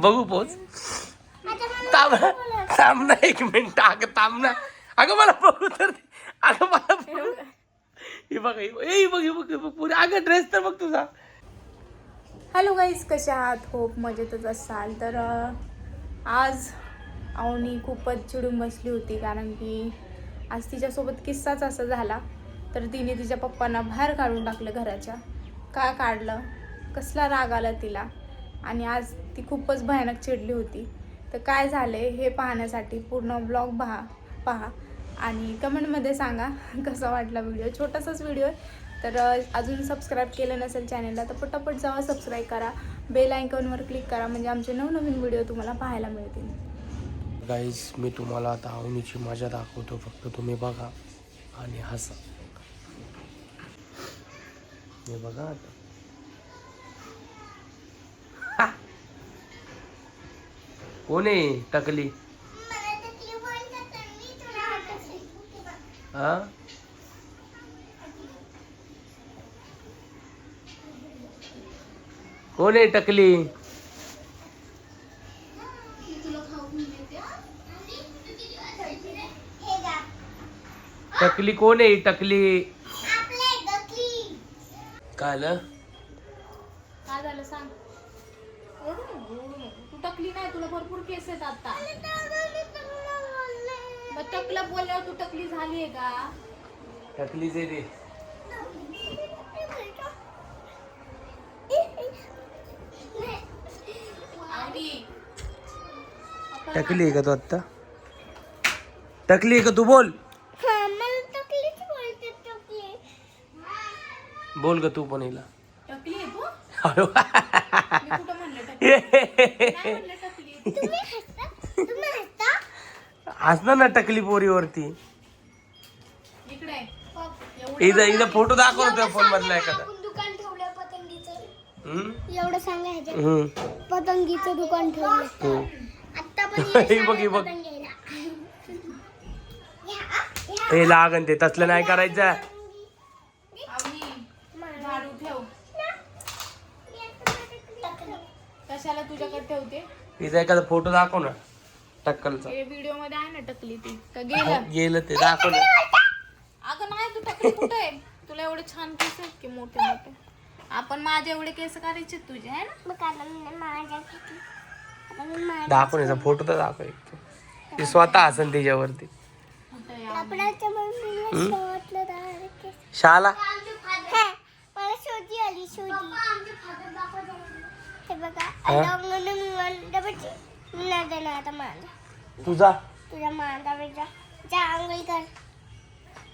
बघू पोच. थांब थांब ना एक मिनिट. अगं थांब ना. अगं मला बघू तर अगं मला हे बघ हे बघ हे बघ बघ बघ पुरे. अगं ड्रेस तर बघ तुझा. हॅलो गाईज कशा आहात? होप मजेतच असाल. तर आज अवनी खूपच चिडून बसली होती कारण की आज तिच्यासोबत किस्साच असा झाला. तर तिने तिच्या पप्पांना बाहेर काढून टाकलं घराच्या. का काढलं? कसला राग आला तिला? आणि आज ती खूपच भयानक चिडली होती. तर काय झाले हे पाहण्यासाठी पूर्ण ब्लॉग पहा पहा आणि कमेंटमध्ये सांगा कसा वाटला व्हिडिओ छोटासाच व्हिडिओ आहे तर अजून सबस्क्राईब केलं नसेल चॅनलला तर पटापट जावा सबस्क्राईब करा. बेल आयकॉनवर क्लिक करा म्हणजे आमचे नवनवीन व्हिडिओ तुम्हाला पाहायला मिळतील. गाईज मी तुम्हाला आता आवनीची मजा दाखवतो. फक्त तुम्ही बघा आणि हसा. हे बघा आता. कोण टकली? हा? कोण आहे टकली? टकली कोण आहे टकली? काय आलं काय झालं सांग टकली नाही तुला भरपूर केस आहेत आता. मग टकलं बोलल्यावर तू टकली झाली आहे का? टकलीच आहे ते आणि टकली आहे का तू आत्ता? टकली आहे का तू बोल. बोल ग तू पण हिला. टकली आहे तू? हसणार ना टकली पोरीवरती. इथं इथं फोटो दाखव तुझ्या फोन मधला एखादा. दुकान ठेवलं पतंगीचं. हम्म? एवढं सांगायचं हम्म. पतंगीचं दुकान ठेवलं. आता हे बघ. हे लागन ते तसलं नाही करायचं आवनी, झाडू ठेव कशाला तुझ्याकडे ठेवते. इथं एखादा फोटो दाखव ना टक्कलचा. हे व्हिडिओमध्ये आहे ना टकली ती. का गेलं. गेलं ते दाखव ना. अगं नाही तू टकली कुठे आहे? तुला एवढे छान केस आहेत की मोठे मोठे. आपण माझे एवढे केस करायचे तुझे आहे ना? मग आता मी माझ्या किती? आता मी माझ्या दाखव ना फोटो तर दाखव एक ते. स्वतः मम्मीला शेवटलं दार केस. शाला? हा, मला शोधी आली शोधी. हे? बघा आता माझा तुझा? तुझ्या मांदा वेगळा जा. आंघोळ कर.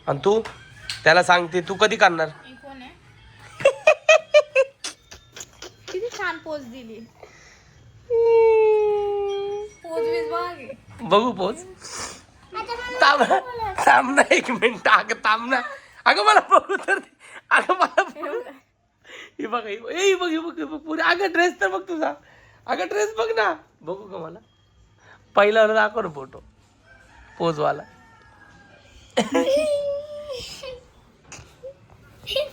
आणि तू? त्याला सांगते तू कधी करणार? ही कोण आहे? किती छान पोज दिली. पोज बीज बघा की. बघू पोच थांब ना थांब ना एक मिनिट. अगं थांब ना. अगं मला बघू तर दे. अगं मला बघू हे बघ हे बघ हे बघ हे बघ पुरे. अगं ड्रेस तर बघ तुझा. अगं ड्रेस बघ ना. बघू का मला? पहिला वाला दाखव ना फोटो पोजवाला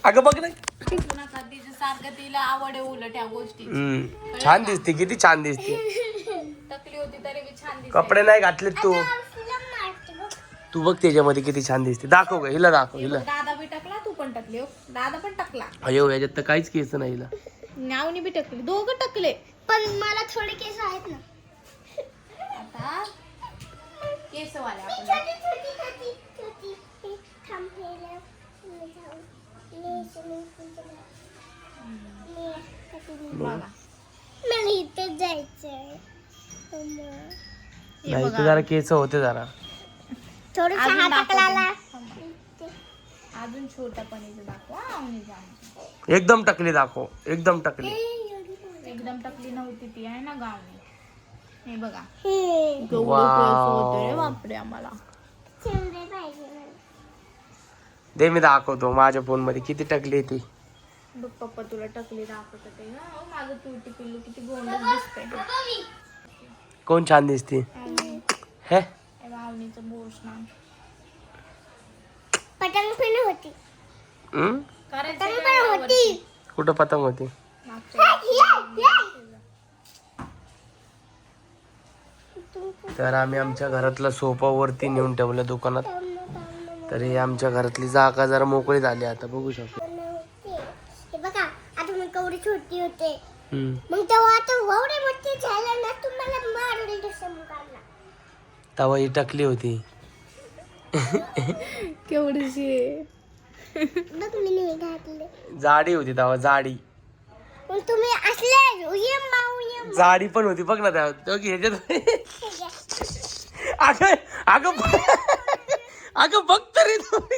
अगं बघ ना. सारखं तिला आवड आहे उलट या गोष्टी छान दिसते किती छान दिसते. होती तरी बी छान दिसते कपडे नाही घातले तू. तू बघ त्याच्यामध्ये किती छान दिसते. दाखव ग हिला दाखव हिला दादा बी टकला तू पण टकली दादा पण टकला. अयो याच्यात तर काहीच केस नाही हिला. नावनी बी टकली. दोघं टकले. पण मला थोडे केस आहेत ना. आता केसवाले आपण. छोटी छोटी छोटी छोटी. थांब पहिलं. मी जाऊ. मी swimming pool ला जाऊ. मी आता बघा. मला इथं जायचंय. अम्मा. नाही बघा. तर जरा केस होते जरा. थोडं चहा दाखवते. अजून छोटा पणीचं दाखवा. आमचं. एकदम टकली दाखव. एकदम टकली. एकदम टकली नव्हती ती आहे ना गावनी. हे बघा. हे. केवढं होतं रे बापरे आम्हाला. दे मी दाखवतो. माझ्या फोनमध्ये किती टकली ती. बघ पप्पा तुला टकली दाखवत ते. ना अहो, माझं तुटी पिल्लू किती दिसतंय. कोण छान दिसते. हे? बघ, आवनीचं बोष पतंग पण होती हम्म? पतंग पण? होती. कुठं पतंग होती. तर आम्ही आमच्या घरातला सोफा वरती नेऊन ठेवलं दुकानात तर हे आमच्या घरातली जागा जरा मोकळी झाली आता बघू शकतो. हे बघा आता मग कवडी छोटी होते हम्म. मग तेव्हा आता ववडे मोठे झाले ना तुम्हाला मारून दुसऱ्या मुलांना तेव्हा ही टकली होती केवढीशी आहे. बघ मी नाही घातले. जाडी होती तेव्हा जाडी. तुम्ही असले जाडी पण होती बघ ना त्या तो की ह्याच्यात. अगं अगं अगं बघ तरी तुम्ही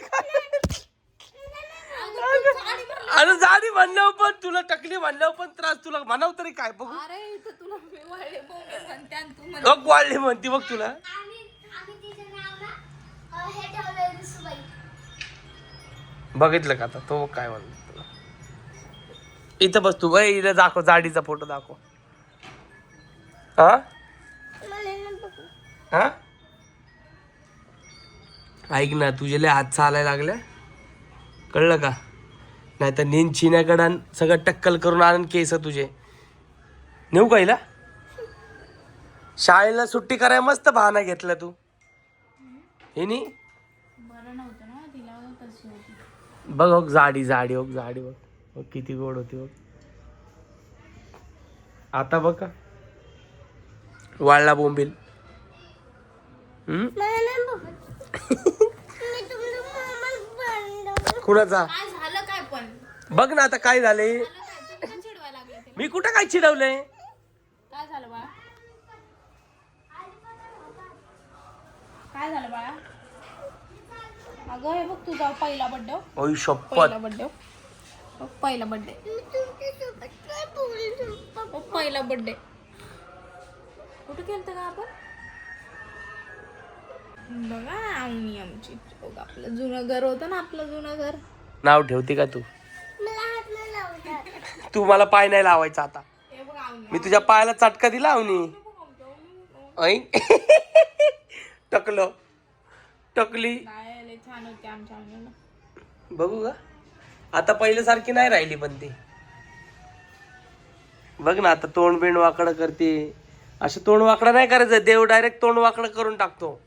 अरे जाडी म्हणल्यावर पण तुला टकली म्हणल्यावर पण त्रास तुला म्हणाव तरी काय बघ. वाढली म्हणती बघ तुला. बघितलं का आता? तो काय म्हणतो तुला इथं बस तू बाई इथं दाखव जाडीचा फोटो दाखव. हा? हा ऐक ना तुझे लय हात चालायला लागल्या कळलं का? नाही तर नेन चिन्याकडं सगळं टक्कल करून आणून केस तुझे. नेऊ का हिला? शाळेला सुट्टी करायला मस्त बहाना घेतला तू. हे नी बरं नव्हतं ना तिला तशी होती बघ बघ जाडी जाडी बघ जाडी बघ. बघ किती गोड होती बघ. आता बघ का? वाळला बोंबील. कुणाचा? काय झालं काय पण? बघ ना आता काय झाले मी कुठं काय चिडवलंय? काय झालं बाळा काय झालं बाळा अगं हे बघ तुझा पहिला बड्डे ओय शपथ. पहिला बड्डे पहिला बड्डे मी तुमच्यासोबत काय बोलू पहिला बड्डे कुठं केलं का आपण? बघा आम्ही आमची बघ आपलं जुनं घर होतं ना आपलं जुनं घर. नाव ठेवते का तू? मला हात नाही लावतात. तू मला पाय नाही लावायचा आता. हे बघ आम्ही मी तुझ्या पायाला चटका दिला अवनी ऐ टकलं. टकली. काय लय छान होते आमच्या अंगणाला. बघू का? आता पहिल्यासारखी नाही राहिली पण ती. बघ ना आता तोंड बिंड वाकडं करते. असं तोंड वाकडं नाही करायचं देव डायरेक्ट तोंड वाकडं करून टाकतो.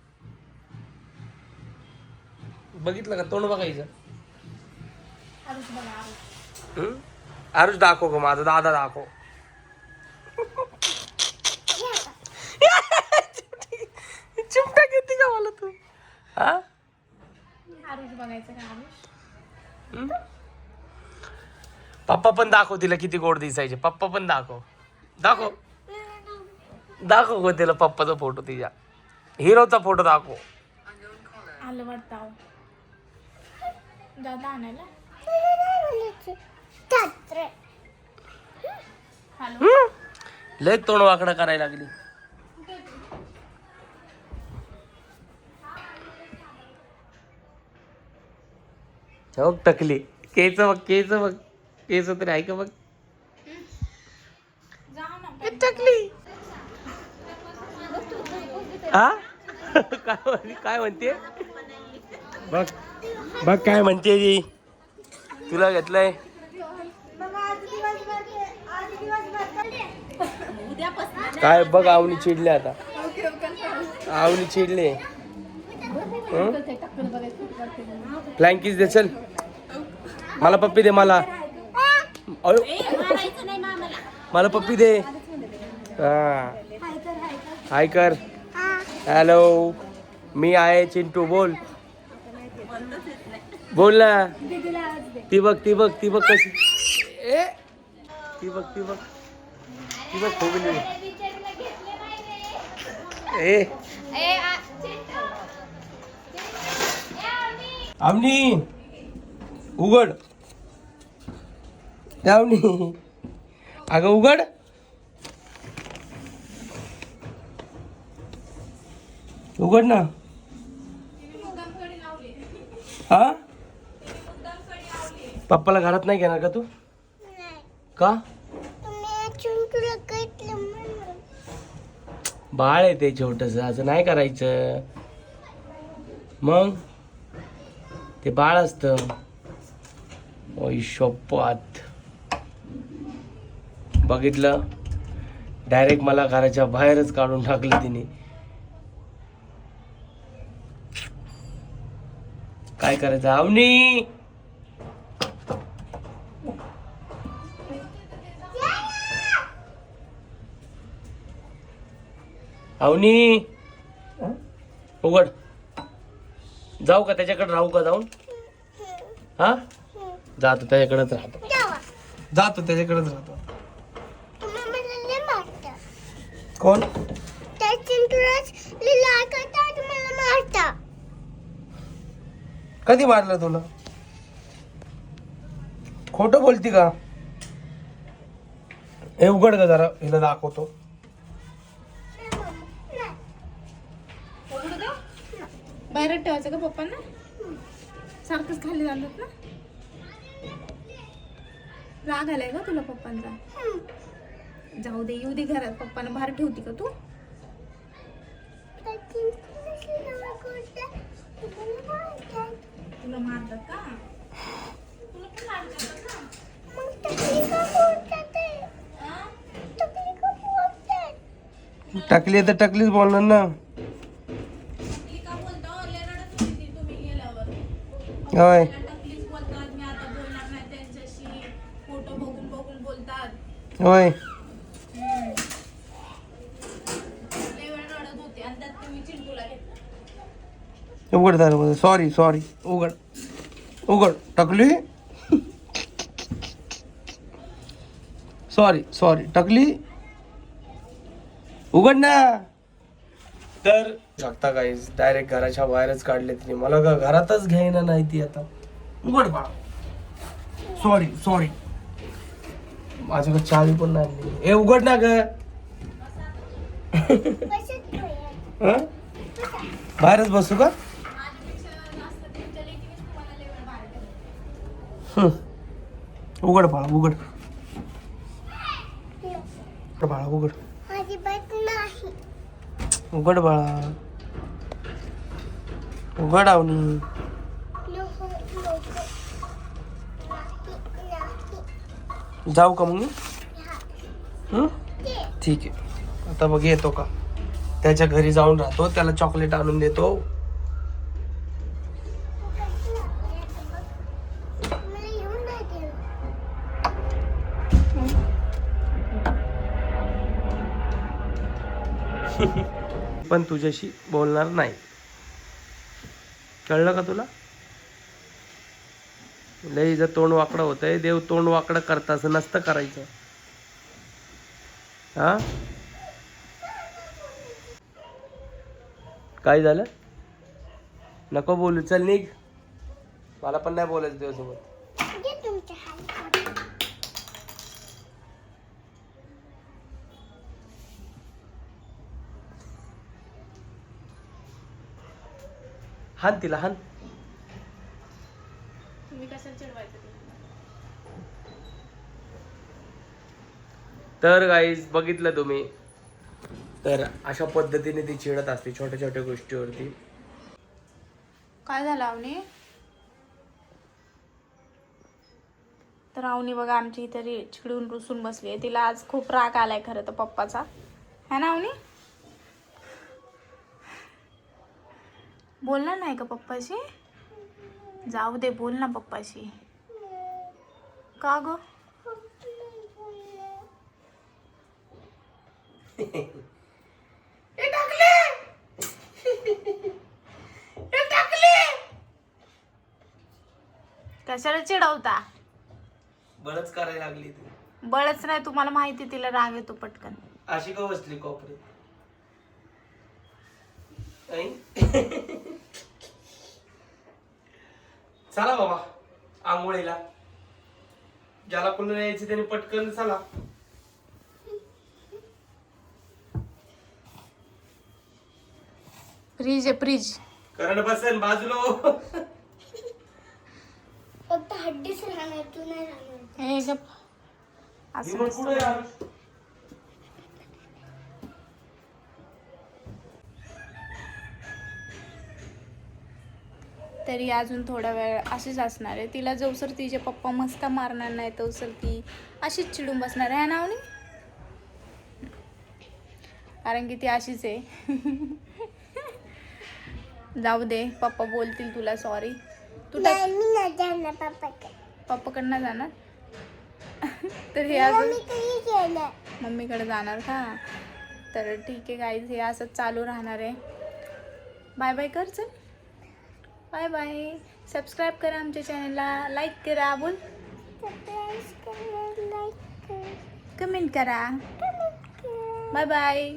बघितलं का तोंड बघायचं? आरुष दाखव का माझा दादा दाखव चिमटा घेते का मला तू हा आरुष बघायचं का आरुष हम्म? पप्पा पण दाखव तिला किती गोड दिसायचे. पप्पा पण दाखव. दाखव. दाखव गं तिला पप्पाचा फोटो तिच्या. हिरोचा फोटो दाखव. आलं वाटतं अहो. दादा आणायला? छत्र. हॅलो. हम्म? लय तोंड वाकडं करायला लागली. हो टकली. केच बघ केच बघ. केस तरी आहे का ना टकली. हा काय म्हण- काय म्हणते? बघ बघ काय म्हणते जी तुला घेतलंय? काय बघ आवनी चिडले आता. आवनी चिडले. फ्लँकीज दे चल. मला पप्पी दे मला. अयो. मला पप्पी दे. हा. हाय कर हॅलो. मी आहे चिंटू बोल. बोल ना. ती बघ ती बघ ती बघ कशी. ए. ती बघ ती बघ. ती बघ खोबली ए. आमनी. उघड. लावणी अगं उघड. उघड ना. हा? पप्पाला घरात नाही घेणार का तू? का? बाळ आहे ते छोटस. असं नाही करायचं. मग? ते बाळ असत. ओय शोपात बघितलं. डायरेक्ट मला घराच्या बाहेरच काढून टाकलं तिने. काय करायचं आवनी? अवनी उघड. जाऊ का त्याच्याकडे राहू का जाऊन? हा? जातो त्याच्याकडेच राहतो. जातो त्याच्याकडेच राहतो. कोण? त्या चिंटूराज लिला करतात मला मारता. कधी मारलं तुला? खोट बोलती का? हे उघड का जरा हिला दाखवतो. बाहेरच ठेवायचं का पप्पांना. सारखंच खाली जातात ना. राग आलाय का तुला पप्पांचा. जाऊ दे येऊ दे घरात. पप्पांना बाहेर ठेवती का तू? मारतात तुला मारतात का? टकली का बोलतात ते टकली का बोलतात टाकली तर टाकलीच बोलणार ना गेल्यावर. होय. टकलीच बोलतात मी आता बोलणार नाही त्यांच्याशी फोटो बघून बघून बोलतात होय लय वेळ रडत होते आणि त्यात तुम्ही चिंटूला घेतला उघड झालं सॉरी सॉरी उघड. उघड. टाकली. सॉरी सॉरी टाकली. उघड ना. तर लागता काहीच डायरेक्ट घराच्या बाहेरच काढले तिने. मला का घरातच घ्यायना नाही ती आता. उघड बाळा. सॉरी सॉरी माझ्याकडे चावी पण नाही ए उघड ना ग. हं? बाहेरच बसू का? उघड बाळा उघड. बाळा उघड. उघड बाळा. उघड आवनी. जाऊ का मग? ठीक आहे. आता बघ येतो का? त्याच्या घरी जाऊन राहतो त्याला चॉकलेट आणून देतो. पण तुझ्याशी बोलणार नाही. कळलं का तुला? लय जर तोंड वाकडं होतंय. देव तोंड वाकडं करता असं नसतं करायचं. हा? काय झालं? नको बोलू चल निघ. मला पण नाही बोलायचं देवासोबत हान तिला हान. तुम्ही कशाला चिडवायचं ते? तर गाईज बघितलं तुम्ही. तर अशा पद्धतीने ती चिडत असते छोट्या छोट्या गोष्टीवरती. काय झालं अवनी तर अवनी बघा आमची इथे रे- चिडून रुसून बसली आहे. तिला आज खूप राग आलाय खरं तर पप्पाचा. है ना अवनी बोलणार नाही का पप्पाशी? जाऊ दे बोल ना पप्पाशी. का ग? कशाला चिडवता? बरंच करायला लागली ती. बळच नाही तुम्हाला माहिती तिला राग येतो पटकन. अशी का बसली कोपरी ऐ? चला बाबा आंघोळीला. ज्याला कोणी यायची त्याने पटकन चला. फ्रीज आहे फ्रीज कारण बसेल बाजूला हो. फक्त हड्डीच राहणार तू नाही राहणार. हे गप. असं रिमोट तरी अजून थोडा वेळ अशीच असणार आहे. तिला जवसर तिचे पप्पा मस्त मारणार नाही तवसर ती अशीच चिडून बसणार आहे नावणी कारण की ती अशीच आहे. जाऊ दे पप्पा बोलतील तुला सॉरी तू पप्पाकडनं जाणार? तर हे अजून मम्मीकडे जाणार का? तर ठीक आहे गाईज हे असंच चालू राहणार आहे. बाय बाय कर चल. Bye bye. सबस्क्राईब करा आमच्या चॅनलला लाईक करा बोल. कमेंट करा बाय बाय